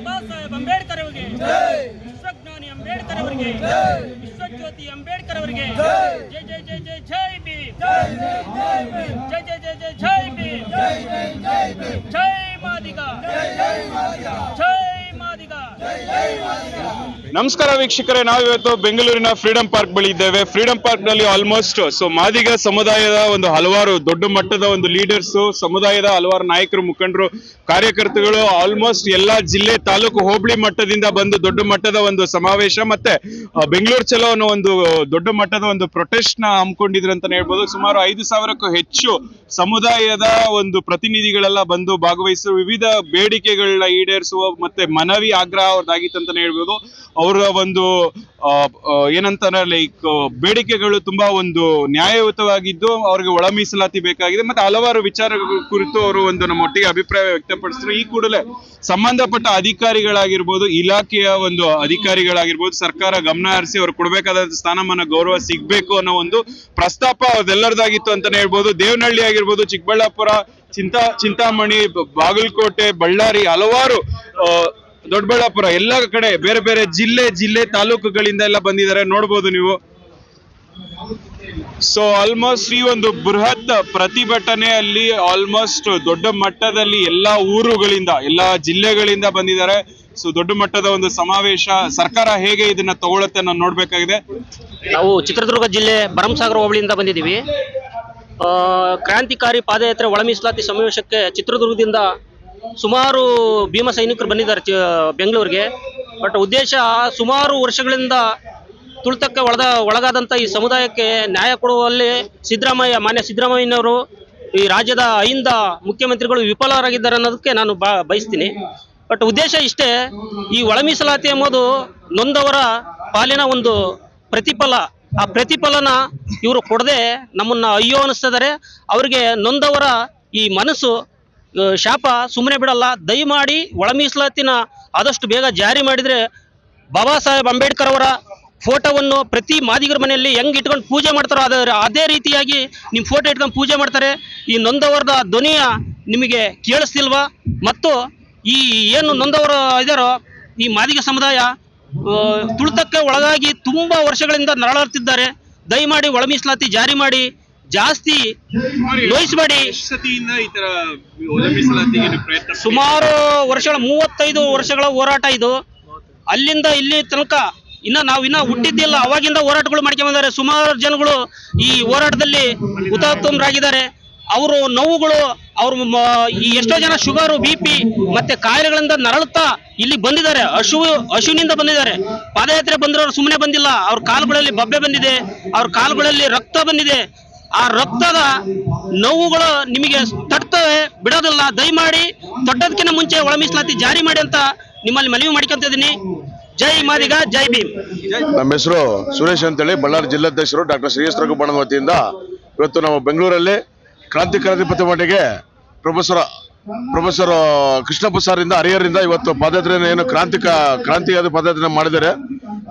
ಬಾಬಾ ಸಾಹೇಬ್ ಅಂಬೇಡ್ಕರ್ ಅವರಿಗೆ ವಿಶ್ವಜ್ಞಾನಿ ಅಂಬೇಡ್ಕರ್ ಅವರಿಗೆ ವಿಶ್ವಜ್ಯೋತಿ ಅಂಬೇಡ್ಕರ್ ಅವರಿಗೆ ಜೈ ಜೈ ಜೈ ಜೈ ಜೈ ಭೀಮ್ ಜೈ ಜೈ ಜೈ ಜೈ ಜೈ ಭೀಮ್ ಜೈ ಮಾದಿಗ ಜೈ ಮಾದಿಗ ನಮಸ್ಕಾರ ವೀಕ್ಷಕರೇ ನಾವು ಇವತ್ತು ಬೆಂಗಳೂರಿನ ಫ್ರೀಡಂ ಪಾರ್ಕ್ ಬಳಿ ಇದ್ದೇವೆ. ಫ್ರೀಡಂ ಪಾರ್ಕ್ನಲ್ಲಿ ಆಲ್ಮೋಸ್ಟ್ ಸೊ ಮಾದಿಗ ಸಮುದಾಯದ ಒಂದು ಹಲವಾರು ದೊಡ್ಡ ಮಟ್ಟದ ಒಂದು ಲೀಡರ್ಸ್ ಸಮುದಾಯದ ಹಲವಾರು ನಾಯಕರು, ಮುಖಂಡರು, ಕಾರ್ಯಕರ್ತರುಗಳು ಆಲ್ಮೋಸ್ಟ್ ಎಲ್ಲಾ ಜಿಲ್ಲೆ ತಾಲೂಕು ಹೋಬಳಿ ಮಟ್ಟದಿಂದ ಬಂದು ದೊಡ್ಡ ಮಟ್ಟದ ಒಂದು ಸಮಾವೇಶ ಮತ್ತೆ ಬೆಂಗಳೂರು ಚಲೋ ಅನ್ನೋ ಒಂದು ದೊಡ್ಡ ಮಟ್ಟದ ಒಂದು ಪ್ರೊಟೆಸ್ಟ್ನ ಹಮ್ಮಿಕೊಂಡಿದ್ರು ಅಂತಾನೆ ಹೇಳ್ಬೋದು. ಸುಮಾರು ಐದು ಸಾವಿರಕ್ಕೂ ಹೆಚ್ಚು ಸಮುದಾಯದ ಒಂದು ಪ್ರತಿನಿಧಿಗಳೆಲ್ಲ ಬಂದು ಭಾಗವಹಿಸುವ ವಿವಿಧ ಬೇಡಿಕೆಗಳನ್ನ ಈಡೇರಿಸುವ ಮತ್ತೆ ಮನವಿ ಆಗ್ರಹ ಅವ್ರದ್ದಾಗಿತ್ತು ಅಂತಾನೆ ಹೇಳ್ಬೋದು. ಅವರ ಒಂದು ಏನಂತಾರೆ ಲೈಕ್ ಬೇಡಿಕೆಗಳು ತುಂಬಾ ಒಂದು ನ್ಯಾಯಯುತವಾಗಿದ್ದು ಅವ್ರಿಗೆ ಒಳ ಮೀಸಲಾತಿ ಬೇಕಾಗಿದೆ. ಮತ್ತೆ ಹಲವಾರು ವಿಚಾರ ಕುರಿತು ಅವರು ಒಂದು ನಮ್ಮ ಒಟ್ಟಿಗೆ ಅಭಿಪ್ರಾಯ ವ್ಯಕ್ತಪಡಿಸಿದ್ರು. ಈ ಕೂಡಲೇ ಸಂಬಂಧಪಟ್ಟ ಅಧಿಕಾರಿಗಳಾಗಿರ್ಬೋದು, ಇಲಾಖೆಯ ಒಂದು ಅಧಿಕಾರಿಗಳಾಗಿರ್ಬೋದು, ಸರ್ಕಾರ ಗಮನ ಹರಿಸಿ ಅವ್ರು ಕೊಡಬೇಕಾದ ಸ್ಥಾನಮಾನ, ಗೌರವ ಸಿಗ್ಬೇಕು ಅನ್ನೋ ಒಂದು ಪ್ರಸ್ತಾಪ ಅವ್ರದ್ದೆಲ್ಲರದಾಗಿತ್ತು ಅಂತಾನೆ ಹೇಳ್ಬೋದು. ದೇವನಹಳ್ಳಿ ಆಗಿರ್ಬೋದು, ಚಿಕ್ಕಬಳ್ಳಾಪುರ, ಚಿಂತಾ, ಚಿಂತಾಮಣಿ ಬಾಗಲಕೋಟೆ, ಬಳ್ಳಾರಿ ಹಲವಾರು ದೊಡ್ಡಬಳ್ಳಾಪುರ, ಎಲ್ಲ ಕಡೆ ಬೇರೆ ಬೇರೆ ಜಿಲ್ಲೆ ಜಿಲ್ಲೆ ತಾಲೂಕುಗಳಿಂದ ಎಲ್ಲ ಬಂದಿದ್ದಾರೆ, ನೋಡ್ಬೋದು ನೀವು. ಸೊ ಆಲ್ಮೋಸ್ಟ್ ಈ ಒಂದು ಬೃಹತ್ ಪ್ರತಿಭಟನೆಯಲ್ಲಿ ಆಲ್ಮೋಸ್ಟ್ ದೊಡ್ಡ ಮಟ್ಟದಲ್ಲಿ ಎಲ್ಲಾ ಊರುಗಳಿಂದ, ಎಲ್ಲಾ ಜಿಲ್ಲೆಗಳಿಂದ ಬಂದಿದ್ದಾರೆ. ಸೊ ದೊಡ್ಡ ಮಟ್ಟದ ಒಂದು ಸಮಾವೇಶ, ಸರ್ಕಾರ ಹೇಗೆ ಇದನ್ನ ತಗೊಳತ್ತೆ ನಾನು ನೋಡ್ಬೇಕಾಗಿದೆ. ನಾವು ಚಿತ್ರದುರ್ಗ ಜಿಲ್ಲೆ ಭರಮಸಾಗರ ಹೋಬಳಿಯಿಂದ ಬಂದಿದ್ದೀವಿ. ಕ್ರಾಂತಿಕಾರಿ ಪಾದಯಾತ್ರೆ ಒಳ ಮೀಸಲಾತಿ ಸಮಾವೇಶಕ್ಕೆ ಚಿತ್ರದುರ್ಗದಿಂದ ಸುಮಾರು ಭೀಮ ಸೈನಿಕರು ಬಂದಿದ್ದಾರೆ ಬೆಂಗಳೂರಿಗೆ. ಬಟ್ ಉದ್ದೇಶ ಸುಮಾರು ವರ್ಷಗಳಿಂದ ತುಳಿತಕ್ಕೆ ಒಳದ ಒಳಗಾದಂಥ ಈ ಸಮುದಾಯಕ್ಕೆ ನ್ಯಾಯ ಕೊಡುವಲ್ಲಿ ಸಿದ್ದರಾಮಯ್ಯ, ಮಾನ್ಯ ಸಿದ್ದರಾಮಯ್ಯನವರು ಈ ರಾಜ್ಯದ ಐಂದ ಮುಖ್ಯಮಂತ್ರಿಗಳು ವಿಫಲರಾಗಿದ್ದಾರೆ ಅನ್ನೋದಕ್ಕೆ ನಾನು ಬಯಸ್ತೀನಿ. ಬಟ್ ಉದ್ದೇಶ ಇಷ್ಟೇ, ಈ ಒಳಮೀಸಲಾತಿ ಎಂಬುದು ನೊಂದವರ ಪಾಲಿನ ಒಂದು ಪ್ರತಿಫಲ. ಆ ಪ್ರತಿಫಲನ ಇವರು ಕೊಡದೆ ನಮ್ಮನ್ನ ಅಯ್ಯೋ ಅನ್ನಿಸ್ತಿದ್ದಾರೆ ಅವರಿಗೆ ನೊಂದವರ ಈ ಮನಸ್ಸು ಶಾಪ ಸುಮ್ಮನೆ ಬಿಡಲ್ಲ. ದಯಮಾಡಿ ಒಳ ಮೀಸಲಾತಿನ ಆದಷ್ಟು ಬೇಗ ಜಾರಿ ಮಾಡಿದರೆ ಬಾಬಾ ಸಾಹೇಬ್ ಅಂಬೇಡ್ಕರ್ ಅವರ ಫೋಟೋವನ್ನು ಪ್ರತಿ ಮಾದಿಗರ ಮನೆಯಲ್ಲಿ ಹೆಂಗ್ ಇಟ್ಕೊಂಡು ಪೂಜೆ ಮಾಡ್ತಾರೋ ಅದೇ ಅದೇ ರೀತಿಯಾಗಿ ನಿಮ್ಮ ಫೋಟೋ ಇಟ್ಕೊಂಡು ಪೂಜೆ ಮಾಡ್ತಾರೆ. ಈ ನೊಂದವರದ ಧ್ವನಿಯ ನಿಮಗೆ ಕೇಳಿಸ್ತಿಲ್ವಾ? ಮತ್ತು ಈ ಏನು ನೊಂದವರು ಇದಾರೋ ಈ ಮಾದಿಗ ಸಮುದಾಯ ತುಳಿತಕ್ಕೆ ಒಳಗಾಗಿ ತುಂಬಾ ವರ್ಷಗಳಿಂದ ನರಳಾಡ್ತಿದ್ದಾರೆ. ದಯಮಾಡಿ ಒಳ ಮೀಸಲಾತಿ ಜಾರಿ ಮಾಡಿ. ಜಾಸ್ತಿ ನೋಯಿಸಬೇಡಿ. ಸುಮಾರು ವರ್ಷಗಳ ಮೂವತ್ತೈದು ವರ್ಷಗಳ ಹೋರಾಟ ಇದು. ಅಲ್ಲಿಂದ ಇಲ್ಲಿ ತನಕ ಇನ್ನ ನಾವು ಇನ್ನ ಹುಟ್ಟಿದ್ದಿಲ್ಲ ಅವಾಗಿಂದ ಹೋರಾಟಗಳು ಮಾಡ್ಕೊಂಡ್ ಬಂದಾರೆ. ಸುಮಾರು ಜನಗಳು ಈ ಹೋರಾಟದಲ್ಲಿ ಹುತಾತ್ಮರಾಗಿದ್ದಾರೆ. ಅವರು ನೋವುಗಳು ಅವರು ಎಷ್ಟೋ ಜನ ಶುಗರು ಬಿ ಪಿ ಮತ್ತೆ ಕಾಯಿಲೆಗಳಿಂದ ನರಳುತ್ತಾ ಇಲ್ಲಿ ಬಂದಿದ್ದಾರೆ. ಹಶು ಹಶುವಿನಿಂದ ಬಂದಿದ್ದಾರೆ. ಪಾದಯಾತ್ರೆ ಬಂದಿರೋರು ಸುಮ್ಮನೆ ಬಂದಿಲ್ಲ. ಅವ್ರ ಕಾಲುಗಳಲ್ಲಿ ಬಬ್ಬೆ ಬಂದಿದೆ. ಅವ್ರ ಕಾಲುಗಳಲ್ಲಿ ರಕ್ತ ಬಂದಿದೆ. ಆ ರಕ್ತದ ನೋವುಗಳು ನಿಮಗೆ ತಟ್ತವೆ, ಬಿಡೋದಿಲ್ಲ. ದಯಮಾಡಿ ತೊಟ್ಟದಕ್ಕಿಂತ ಮುಂಚೆ ಒಳ ಮೀಸಲಾತಿ ಜಾರಿ ಮಾಡಿ ಅಂತ ನಿಮ್ಮಲ್ಲಿ ಮನವಿ ಮಾಡ್ಕೊಂತಿದ್ದೀನಿ ಜೈ ಮಾದಿಗ, ಜೈ ಭೀಮ್. ನಮ್ಮ ಹೆಸರು ಸುರೇಶ್ ಅಂತೇಳಿ. ಬಳ್ಳಾರಿ ಜಿಲ್ಲಾಧ್ಯಕ್ಷರು ಡಾಕ್ಟರ್ ಶ್ರೀ ಎಸ್ ರಘುಬಣ್ಣನ ವತಿಯಿಂದ ಇವತ್ತು ನಾವು ಬೆಂಗಳೂರಲ್ಲಿ ಕ್ರಾಂತಿಕಾರಿ ಪ್ರತಿಭಟನೆಗೆ ಪ್ರೊಫೆಸರ್ ಪ್ರೊಫೆಸರ್ ಕೃಷ್ಣಪ್ಪ ಸರ್ ಇಂದ ಹರಿಹರಿಂದ ಇವತ್ತು ಪಾದಯಾತ್ರೆಯನ್ನು ಏನು ಕ್ರಾಂತಿಕ, ಕ್ರಾಂತಿಯಾದ ಪಾದಯಾತ್ರೆ ಮಾಡಿದ್ದಾರೆ.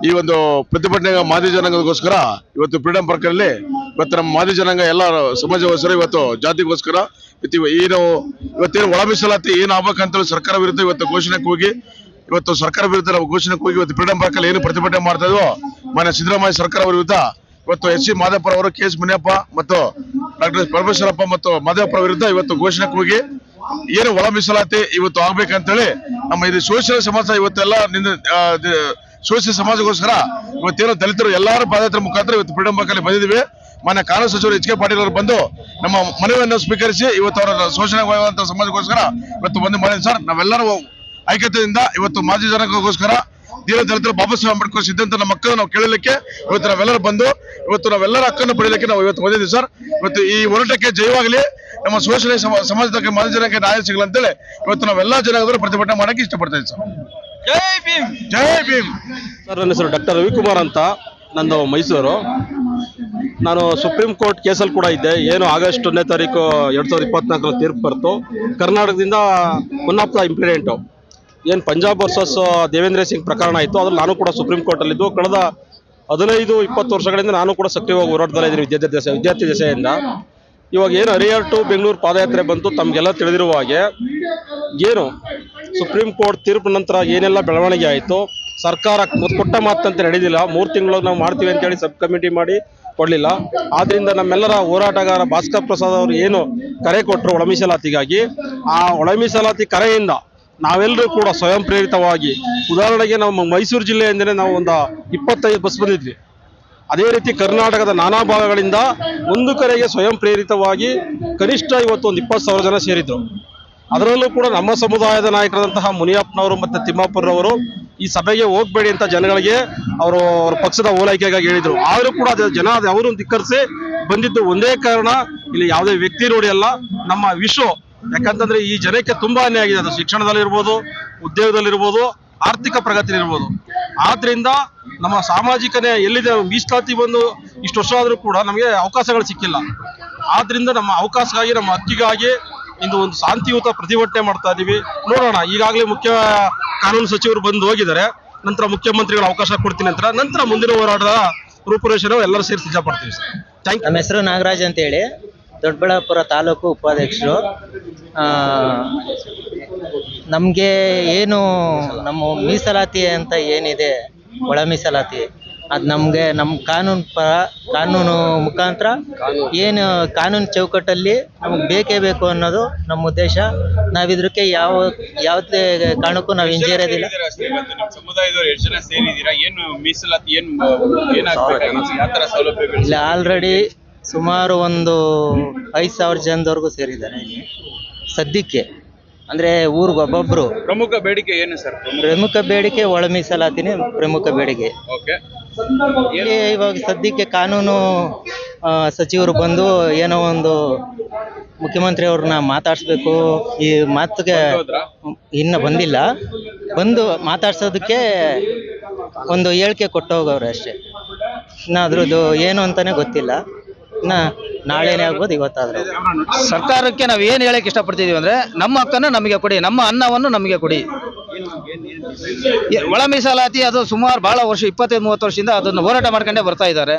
ಈ ಒಂದು ಪ್ರತಿಭಟನೆ ಮಾದಿ ಜನಾಂಗದಗೋಸ್ಕರ ಇವತ್ತು ಫ್ರೀಡಂ ಪಾರ್ಕ್ ಅಲ್ಲಿ ಇವತ್ತು ನಮ್ಮ ಮಾದಿ ಜನಾಂಗ ಎಲ್ಲ ಸಮಾಜಗೋಸ್ಕರ ಇವತ್ತು ಜಾತಿಗೋಸ್ಕರ ಇವತ್ತು ಏನು, ಇವತ್ತೇನು ಒಳ ಮೀಸಲಾತಿ ಏನು ಆಗ್ಬೇಕಂತೇಳಿ ಸರ್ಕಾರ ವಿರುದ್ಧ ಇವತ್ತು ಘೋಷಣೆಗೆ ಹೋಗಿ, ಇವತ್ತು ಸರ್ಕಾರ ವಿರುದ್ಧ ನಾವು ಘೋಷಣೆಗೆ ಹೋಗಿ ಇವತ್ತು ಫ್ರೀಡಂ ಪಾರ್ಕಲ್ಲಿ ಏನು ಪ್ರತಿಭಟನೆ ಮಾಡ್ತಾ ಇದ್ವೋ, ಮಾನ್ಯ ಸಿದ್ದರಾಮಯ್ಯ ಸರ್ಕಾರ ವಿರುದ್ಧ ಇವತ್ತು ಎಚ್ ಸಿ ಮಾದೇವಪ್ಪ ಅವರು, ಕೆ ಎಸ್ ಮುನಿಯಪ್ಪ ಮತ್ತು ಡಾಕ್ಟರ್ ಪರಮೇಶ್ವರಪ್ಪ ಮತ್ತು ಮಾದೇವಪ್ಪ ವಿರುದ್ಧ ಇವತ್ತು ಘೋಷಣೆಗೆ ಹೋಗಿ ಏನು ಒಳ ಮೀಸಲಾತಿ ಇವತ್ತು ಆಗ್ಬೇಕಂತೇಳಿ ನಮ್ಮ ಇದು ಸೋಷಿಯಲ್ ಸಮಾಜ ಇವತ್ತೆಲ್ಲ ನಿಂದ ಸೋಷಿಯಲ್ ಸಮಾಜಗೋಸ್ಕರ ಇವತ್ತೇನು ದಲಿತರು ಎಲ್ಲರೂ ಪಾದಯಾತ್ರೆ ಮುಖಾಂತರ ಇವತ್ತು ಫ್ರೀಡಂ ಪಾರ್ಕಲ್ಲಿ ಬಂದಿದ್ದೀವಿ. ಮಾನ್ಯ ಕಾನೂನು ಸಚಿವರು ಎಚ್ ಕೆ ಪಾಟೀಲ್ ಅವರು ಬಂದು ನಮ್ಮ ಮನವಿಯನ್ನು ಸ್ವೀಕರಿಸಿ ಇವತ್ತು ಅವರ ಶೋಷಣೆಗೊಳಗಾದಂತಹ ಸಮಾಜಕ್ಕೋಸ್ಕರ ಇವತ್ತು ಬಂದು ಮಾಡಿದ್ರು ಸರ್ ನಾವೆಲ್ಲರೂ ಐಕ್ಯತೆಯಿಂದ ಇವತ್ತು ಮಾಜಿ ಜನಕ್ಕೋಸ್ಕರ ದೀನ ದಲಿತರು ಬಾಬಾ ಸಾಹೇಬ್ ಅಂಬೇಡ್ಕರ್ ಸಿದ್ಧಾಂತ ನಮ್ಮ ಹಕ್ಕನ್ನು ನಾವು ಕೇಳಲಿಕ್ಕೆ ಇವತ್ತು ನಾವೆಲ್ಲರೂ ಬಂದು ಇವತ್ತು ನಾವೆಲ್ಲರ ಹಕ್ಕನ್ನು ಪಡೆಯಲಿಕ್ಕೆ ನಾವು ಇವತ್ತು ಬಂದಿದ್ದೀವಿ ಸರ್. ಇವತ್ತು ಈ ಹೋರಾಟಕ್ಕೆ ಜಯವಾಗಲಿ ನಮ್ಮ ಶೋಷಣೆ ಸಮಾಜದಕ್ಕೆ ಸಮಾಜಕ್ಕೆ ಮಾಜಿ ಜನಕ್ಕೆ ನ್ಯಾಯ ಸಿಗಲಿ ಅಂತೇಳಿ ಇವತ್ತು ನಾವೆಲ್ಲ ಜನಗಳು ಪ್ರತಿಭಟನೆ ಮಾಡಕ್ಕೆ ಇಷ್ಟಪಡ್ತಾ ಇದ್ದೀವಿ ಸರ್. ಜೈ ಭೀಮ್! ಜೈ ಭೀಮ್! ಸರ್ ನನ್ನ ಹೆಸರು ಡಾಕ್ಟರ್ ರವಿಕುಮಾರ್ ಅಂತ ನಂದು ಮೈಸೂರು. ನಾನು ಸುಪ್ರೀಂ ಕೋರ್ಟ್ ಕೇಸಲ್ಲಿ ಕೂಡ ಇದ್ದೆ. ಏನು ಆಗಸ್ಟ್ ಒಂದನೇ ತಾರೀಕು ಎರಡು ಸಾವಿರದ ಇಪ್ಪತ್ನಾಲ್ಕರ ತೀರ್ಪು ಬರ್ತು. ಕರ್ನಾಟಕದಿಂದ ಒನ್ ಆಫ್ ಇಂಪ್ಲಿಡೆಂಟು ಏನು ಪಂಜಾಬ್ ವರ್ಸಸ್ ದೇವೇಂದ್ರ ಸಿಂಗ್ ಪ್ರಕರಣ ಇತ್ತು, ಅದ್ರಲ್ಲಿ ನಾನು ಕೂಡ ಸುಪ್ರೀಂ ಕೋರ್ಟಲ್ಲಿದ್ದು. ಕಳೆದ ಹದಿನೈದು, ಇಪ್ಪತ್ತು ವರ್ಷಗಳಿಂದ ನಾನು ಕೂಡ ಸಕ್ರಿಯವಾಗಿ ಹೋರಾಡ್ತಾ ಇದ್ದೀನಿ ವಿದ್ಯಾರ್ಥಿ ವಿದ್ಯಾರ್ಥಿ ದಶೆಯಿಂದ ಇವಾಗ ಏನು ಹರಿಹರ್ ಟು ಬೆಂಗಳೂರು ಪಾದಯಾತ್ರೆ ಬಂತು, ತಮಗೆಲ್ಲ ತಿಳಿದಿರುವ ಹಾಗೆ ಏನು ಸುಪ್ರೀಂ ಕೋರ್ಟ್ ತೀರ್ಪು ನಂತರ ಏನೆಲ್ಲ ಬೆಳವಣಿಗೆ ಆಯಿತು, ಸರ್ಕಾರ ಕೊಟ್- ಕೊಟ್ಟ ಮಾತಂತೆ ನಡೆದಿಲ್ಲ. ಮೂರು ತಿಂಗಳು ನಾವು ಮಾಡ್ತೀವಿ ಅಂತೇಳಿ ಸಬ್ ಕಮಿಟಿ ಮಾಡಿ ಕೊಡಲಿಲ್ಲ. ಆದ್ರಿಂದ ನಮ್ಮೆಲ್ಲರ ಹೋರಾಟಗಾರ ಭಾಸ್ಕರ್ ಪ್ರಸಾದ್ ಅವರು ಏನು ಕರೆ ಕೊಟ್ಟರು ಒಳ ಮೀಸಲಾತಿಗಾಗಿ. ಆ ಒಳ ಮೀಸಲಾತಿ ಕರೆಯಿಂದ ನಾವೆಲ್ಲರೂ ಕೂಡ ಸ್ವಯಂ ಪ್ರೇರಿತವಾಗಿ ಉದಾಹರಣೆಗೆ ನಮ್ಮ ಮೈಸೂರು ಜಿಲ್ಲೆಯಿಂದನೇ ನಾವು ಒಂದು ಇಪ್ಪತ್ತೈದು ಬಸ್ ಬಂದಿದ್ವಿ. ಅದೇ ರೀತಿ ಕರ್ನಾಟಕದ ನಾನಾ ಭಾಗಗಳಿಂದ ಒಂದು ಕರೆಗೆ ಸ್ವಯಂ ಪ್ರೇರಿತವಾಗಿ ಕನಿಷ್ಠ ಇವತ್ತು ಒಂದು ಇಪ್ಪತ್ತು ಸಾವಿರ ಜನ ಸೇರಿದ್ರು. ಅದರಲ್ಲೂ ಕೂಡ ನಮ್ಮ ಸಮುದಾಯದ ನಾಯಕರಾದಂತಹ ಮುನಿಯಪ್ಪನವರು ಮತ್ತು ತಿಮ್ಮಾಪುರವರು ಈ ಸಭೆಗೆ ಹೋಗ್ಬೇಡಿ ಅಂತ ಜನಗಳಿಗೆ ಅವರು ಅವ್ರ ಪಕ್ಷದ ಓಲೈಕೆಗಾಗಿ ಹೇಳಿದ್ರು. ಆದರೂ ಕೂಡ ಅದು ಜನ ಅವರು ಧಿಕ್ಕರಿಸಿ ಬಂದಿದ್ದು ಒಂದೇ ಕಾರಣ, ಇಲ್ಲಿ ಯಾವುದೇ ವ್ಯಕ್ತಿ ನೋಡಿ ಅಲ್ಲ, ನಮ್ಮ ವಿಶ್ವ. ಯಾಕಂತಂದ್ರೆ ಈ ಜನಕ್ಕೆ ತುಂಬಾ ಅನ್ಯಾಯ ಆಗಿದೆ. ಅದು ಶಿಕ್ಷಣದಲ್ಲಿರ್ಬೋದು, ಉದ್ಯೋಗದಲ್ಲಿರ್ಬೋದು, ಆರ್ಥಿಕ ಪ್ರಗತಿಲಿರ್ಬೋದು ಆದ್ರಿಂದ ನಮ್ಮ ಸಾಮಾಜಿಕನೇ ಎಲ್ಲಿದೆ, ಮೀಸಲಾತಿ ಬಂದು ಇಷ್ಟು ವರ್ಷ ಆದರೂ ಕೂಡ ನಮಗೆ ಅವಕಾಶಗಳು ಸಿಕ್ಕಿಲ್ಲ. ಆದ್ರಿಂದ ನಮ್ಮ ಅವಕಾಶಕ್ಕಾಗಿ, ನಮ್ಮ ಹಕ್ಕಿಗಾಗಿ ಇಂದು ಒಂದು ಶಾಂತಿಯುತ ಪ್ರತಿಭಟನೆ ಮಾಡ್ತಾ ಇದ್ದೀವಿ ನೋಡೋಣ, ಈಗಾಗಲೇ ಮುಖ್ಯ ಕಾನೂನು ಸಚಿವರು ಬಂದು ಹೋಗಿದ್ದಾರೆ. ನಂತರ ಮುಖ್ಯಮಂತ್ರಿಗಳು ಅವಕಾಶ ಕೊಡ್ತೀನಿ ನಂತರ ನಂತರ ಮುಂದಿನ ಹೋರಾಟದ ರೂಪುರೇಷೆ ಎಲ್ಲರೂ ಸೇರಿ ಸಿದ್ಧಪಡ್ತೀವಿ ಸರ್. ಥ್ಯಾಂಕ್ ನಮ್ಮ ಹೆಸರು ನಾಗರಾಜ್ ಅಂತೇಳಿ ದೊಡ್ಡಬಳ್ಳಾಪುರ ತಾಲೂಕು ಉಪಾಧ್ಯಕ್ಷರು. ನಮಗೆ ಏನು ನಮ್ಮ ಮೀಸಲಾತಿ ಅಂತ ಏನಿದೆ, ಒಳ ಮೀಸಲಾತಿ ಅದು ನಮಗೆ ನಮ್ಮ ಕಾನೂನು ಪರ ಕಾನೂನು ಮುಖಾಂತರ ಏನು ಕಾನೂನು ಚೌಕಟ್ಟಲ್ಲಿ ನಮಗೆ ಬೇಕೇ ಬೇಕು ಅನ್ನೋದು ನಮ್ಮ ಉದ್ದೇಶ. ನಾವಿದ್ರಕ್ಕೆ ಯಾವ ಯಾವುದೇ ಕಾರಣಕ್ಕೂ ನಾವು ಹಿಂಜರಿಯೋದಿಲ್ಲ. ಸಮುದಾಯದವರು ಎಷ್ಟು ಜನ ಸೇರಿದ್ದೀರಾ? ಏನು ಮೀಸಲಾತಿ ಏನು ಏನಾಗಬೇಕಾಗಿತ್ತು ಯಾವ ತರ ಸೌಲಭ್ಯಗಳು ಇಲ್ಲಿ ಆಲ್ರೆಡಿ ಸುಮಾರು ಒಂದು ಐದು ಸಾವಿರ ಜನದವರೆಗೂ ಸೇರಿದ್ದಾರೆ ಇಲ್ಲಿ. ಸದ್ಯಕ್ಕೆ. ಅಂದ್ರೆ ಊರಿಗೆ ಒಬ್ಬೊಬ್ಬರು ಪ್ರಮುಖ ಬೇಡಿಕೆ ಏನು ಸರ್? ಪ್ರಮುಖ ಬೇಡಿಕೆ ಒಳ ಮೀಸಲಾತಿನೇ ಪ್ರಮುಖ ಬೇಡಿಕೆ. ಓಕೆ ಇಲ್ಲಿ ಇವಾಗ ಸದ್ಯಕ್ಕೆ ಕಾನೂನು ಸಚಿವರು ಬಂದು ಏನೋ ಒಂದು ಮುಖ್ಯಮಂತ್ರಿ ಅವ್ರನ್ನ ಮಾತಾಡಿಸ್ಬೇಕು. ಈ ಮಾತುಗೆ ಇನ್ನು ಬಂದಿಲ್ಲ. ಬಂದು ಮಾತಾಡ್ಸೋದಕ್ಕೆ ಒಂದು ಹೇಳಿಕೆ ಕೊಟ್ಟು ಹೋಗೋರು ಅಷ್ಟೇ. ಇನ್ನು ಅದ್ರದ್ದು ಏನು ಅಂತಾನೆ ಗೊತ್ತಿಲ್ಲ. ಇನ್ನು ನಾಳೆನೇ ಆಗ್ಬೋದು, ಇವತ್ತಾದ್ರೆ ಸರ್ಕಾರಕ್ಕೆ ನಾವು ಏನು ಹೇಳಕ್ಕೆ ಇಷ್ಟಪಡ್ತಿದೀವಿ ಅಂದ್ರೆ, ನಮ್ಮ ಹಕ್ಕನ್ನು ನಮಗೆ ಕೊಡಿ, ನಮ್ಮ ಅನ್ನವನ್ನು ನಮಗೆ ಕೊಡಿ. ಒಳ ಮೀಸಲಾತಿ ಅದು ಸುಮಾರು ಬಹಳ ವರ್ಷ ಇಪ್ಪತ್ತೈದು ಮೂವತ್ತು ವರ್ಷದಿಂದ ಅದನ್ನು ಹೋರಾಟ ಮಾಡ್ಕೊಂಡೇ ಬರ್ತಾ ಇದ್ದಾರೆ.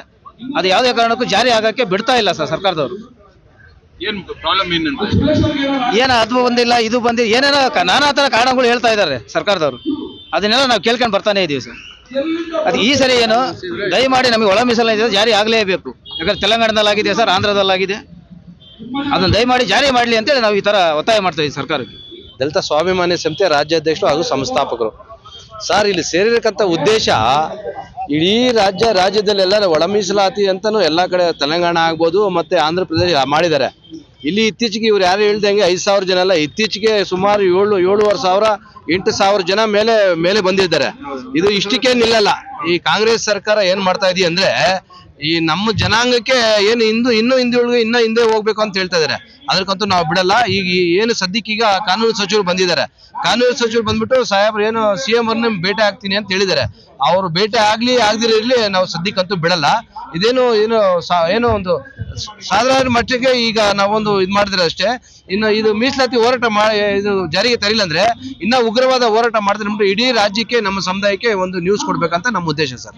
ಅದು ಯಾವುದೇ ಕಾರಣಕ್ಕೂ ಜಾರಿ ಆಗಕ್ಕೆ ಬಿಡ್ತಾ ಇಲ್ಲ ಸರ್ ಸರ್ಕಾರದವರು. ಏನು ಪ್ರಾಬ್ಲಮ್ ಏನಂತ ಏನು ಅದು ಬಂದಿಲ್ಲ ಇದು ಬಂದಿಲ್ಲ ಏನೇನೋ ನಾನಾ ತರ ಕಾರಣಗಳು ಹೇಳ್ತಾ ಇದ್ದಾರೆ ಸರ್ಕಾರದವರು. ಅದನ್ನೆಲ್ಲ ನಾವು ಕೇಳ್ಕೊಂಡು ಬರ್ತಾನೆ ಇದೀವಿ ಸರ್. ಅದು ಈ ಸರಿ ಏನು ದಯಮಾಡಿ ನಮಗೆ ಒಳ ಮೀಸಲಾತಿ ಜಾರಿ ಆಗಲೇಬೇಕು. ಯಾಕಂದ್ರೆ ತೆಲಂಗಾಣದಲ್ಲಾಗಿದೆ ಸರ್ ಆಂಧ್ರದಲ್ಲಾಗಿದೆ. ಅದನ್ನು ದಯಮಾಡಿ ಜಾರಿ ಮಾಡಲಿ ಅಂತೇಳಿ ನಾವು ಈ ಥರ ಒತ್ತಾಯ ಮಾಡ್ತಾ ಇದ್ದೀವಿ ಸರ್ಕಾರಕ್ಕೆ. ದಲಿತ ಸ್ವಾಭಿಮಾನಿ ಸಮಿತಿಯ ರಾಜ್ಯಾಧ್ಯಕ್ಷರು ಹಾಗೂ ಸಂಸ್ಥಾಪಕರು. ಸರ್, ಇಲ್ಲಿ ಸೇರಿರಕ್ಕಂಥ ಉದ್ದೇಶ ಇಡೀ ರಾಜ್ಯ ರಾಜ್ಯದಲ್ಲೆಲ್ಲ ಒಳ ಮೀಸಲಾತಿ ಅಂತಲೂ ಎಲ್ಲಾ ಕಡೆ ತೆಲಂಗಾಣ ಆಗ್ಬೋದು ಮತ್ತೆ ಆಂಧ್ರ ಪ್ರದೇಶ ಮಾಡಿದ್ದಾರೆ. ಇಲ್ಲಿ ಇತ್ತೀಚೆಗೆ ಇವ್ರು ಯಾರು ಹೇಳ್ದಂಗೆ ಐದು ಸಾವಿರ ಜನ ಎಲ್ಲ ಇತ್ತೀಚೆಗೆ ಸುಮಾರು ಏಳು, ಏಳುವರೆ ಸಾವಿರ, ಎಂಟು ಸಾವಿರ ಜನ ಮೇಲೆ ಮೇಲೆ ಬಂದಿದ್ದಾರೆ. ಇದು ಇಷ್ಟಕ್ಕೆ ನಿಲ್ಲಲ್ಲ ಈ ಕಾಂಗ್ರೆಸ್ ಸರ್ಕಾರ ಏನ್ ಮಾಡ್ತಾ ಇದೆಯಾ ಅಂದ್ರೆ ಈ ನಮ್ಮ ಜನಾಂಗಕ್ಕೆ ಏನು ಹಿಂದೂ, ಇನ್ನೂ ಹಿಂದುಳಿದು ಇನ್ನೂ ಹಿಂದೆ ಹೋಗ್ಬೇಕು ಅಂತ ಹೇಳ್ತಾ ಇದಾರೆ. ಅದಕ್ಕಂತೂ ನಾವು ಬಿಡಲ್ಲ. ಈಗ ಏನು ಸದ್ಯಕ್ಕೀಗ ಕಾನೂನು ಸಚಿವರು ಬಂದಿದ್ದಾರೆ. ಕಾನೂನು ಸಚಿವರು ಬಂದ್ಬಿಟ್ಟು ಸಾಹೇಬ್ರು ಏನು ಸಿ ಎಂ ಅವ್ರನ್ನ ಭೇಟಿ ಆಗ್ತೀನಿ ಅಂತ ಹೇಳಿದ್ದಾರೆ. ಅವರು ಭೇಟಿ ಆಗ್ಲಿ ಆಗದಿರಲಿ ನಾವು ಸದ್ಯಕ್ಕಂತೂ ಬಿಡಲ್ಲ. ಇದೇನು ಏನು ಏನು ಒಂದು ಸಾಧಾರಣ ಮಟ್ಟಿಗೆ ಈಗ ನಾವೊಂದು ಇದು ಮಾಡಿದ್ರೆ ಅಷ್ಟೇ. ಇನ್ನು ಇದು ಮೀಸಲಾತಿ ಹೋರಾಟ ಮಾಡಿ ಇದು ಜಾರಿಗೆ ತರಲಿಲ್ಲ ಅಂದ್ರೆ ಇನ್ನ ಉಗ್ರವಾದ ಹೋರಾಟ ಮಾಡಿದ್ರೆ ಇಡೀ ರಾಜ್ಯಕ್ಕೆ, ನಮ್ಮ ಸಮುದಾಯಕ್ಕೆ ಒಂದು ನ್ಯೂಸ್ ಕೊಡ್ಬೇಕಂತ ನಮ್ಮ ಉದ್ದೇಶ ಸರ್.